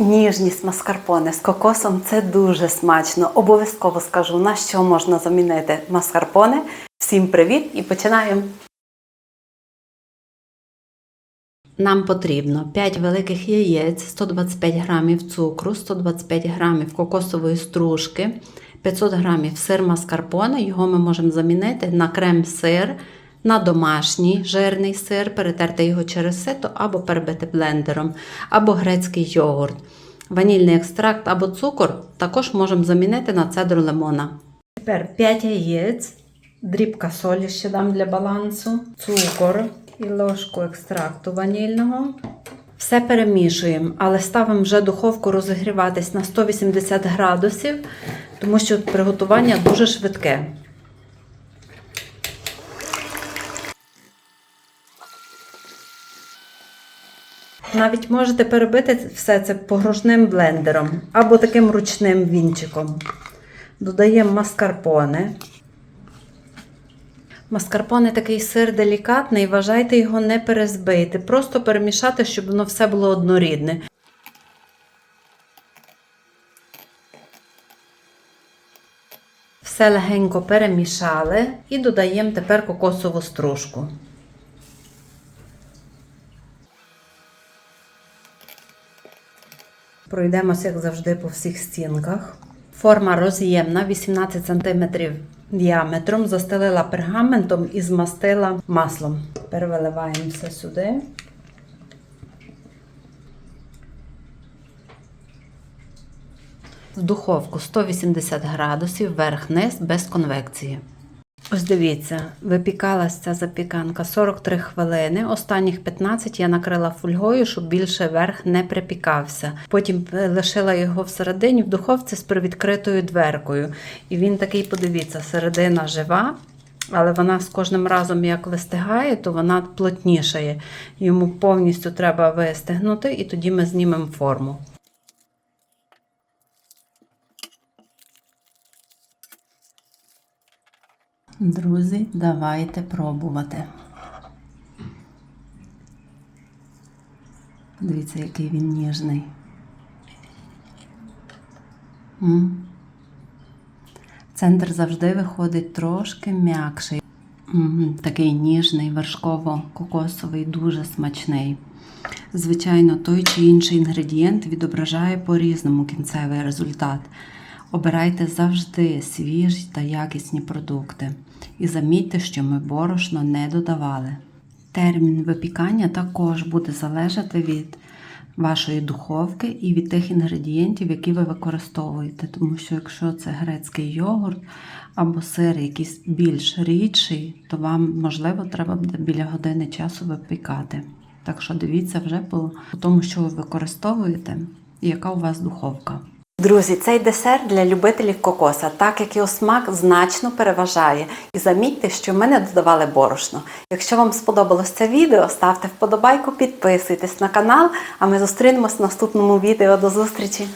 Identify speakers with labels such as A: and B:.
A: Ніжність маскарпоне з кокосом це дуже смачно. Обов'язково скажу, на що можна замінити маскарпоне. Всім привіт і починаємо! Нам потрібно 5 великих яєць, 125 грамів цукру, 125 грамів кокосової стружки, 500 грамів сир маскарпоне. Його ми можемо замінити на крем-сир, на домашній жирний сир, перетерти його через сито або перебити блендером, або грецький йогурт. Ванільний екстракт або цукор також можемо замінити на цедру лимона. Тепер 5 яєць, дрібка солі ще дам для балансу, цукор і ложку екстракту ванільного. Все перемішуємо, але ставимо вже духовку розігріватись на 180 градусів, тому що приготування дуже швидке. Навіть можете перебити все це погружним блендером або таким ручним вінчиком. Додаємо маскарпоне. Маскарпоне такий сир делікатний, вважайте його не перезбити, просто перемішати, щоб воно все було однорідне. Все легенько перемішали і додаємо тепер кокосову стружку. Пройдемося, як завжди, по всіх стінках. Форма роз'ємна 18 см діаметром, застелила пергаментом і змастила маслом. Перевиливаємо все сюди. В духовку 180 градусів, верх-низ без конвекції. Ось дивіться, випікалася ця запіканка 43 хвилини. Останніх 15 я накрила фольгою, щоб більше верх не припікався. Потім лишила його всередині в духовці з привідкритою дверкою. І він такий, подивіться, середина жива. Але вона з кожним разом, як вистигає, то вона плотнішає. Йому повністю треба вистигнути, і тоді ми знімемо форму. Друзі, давайте пробувати. Дивіться, який він ніжний. М. Центр завжди виходить трошки м'якший. Такий ніжний, вершково-кокосовий, дуже смачний. Звичайно, той чи інший інгредієнт відображає по-різному кінцевий результат. Обирайте завжди свіжі та якісні продукти. І замітьте, що ми борошно не додавали. Термін випікання також буде залежати від вашої духовки і від тих інгредієнтів, які ви використовуєте. Тому що якщо це грецький йогурт або сир якийсь більш рідший, то вам, можливо, треба буде біля години часу випікати. Так що дивіться вже по тому, що ви використовуєте, і яка у вас духовка. Друзі, цей десерт для любителів кокоса, так як його смак значно переважає. І замітьте, що ми не додавали борошно. Якщо вам сподобалось це відео, ставте вподобайку, підписуйтесь на канал, а ми зустрінемось в наступному відео. До зустрічі!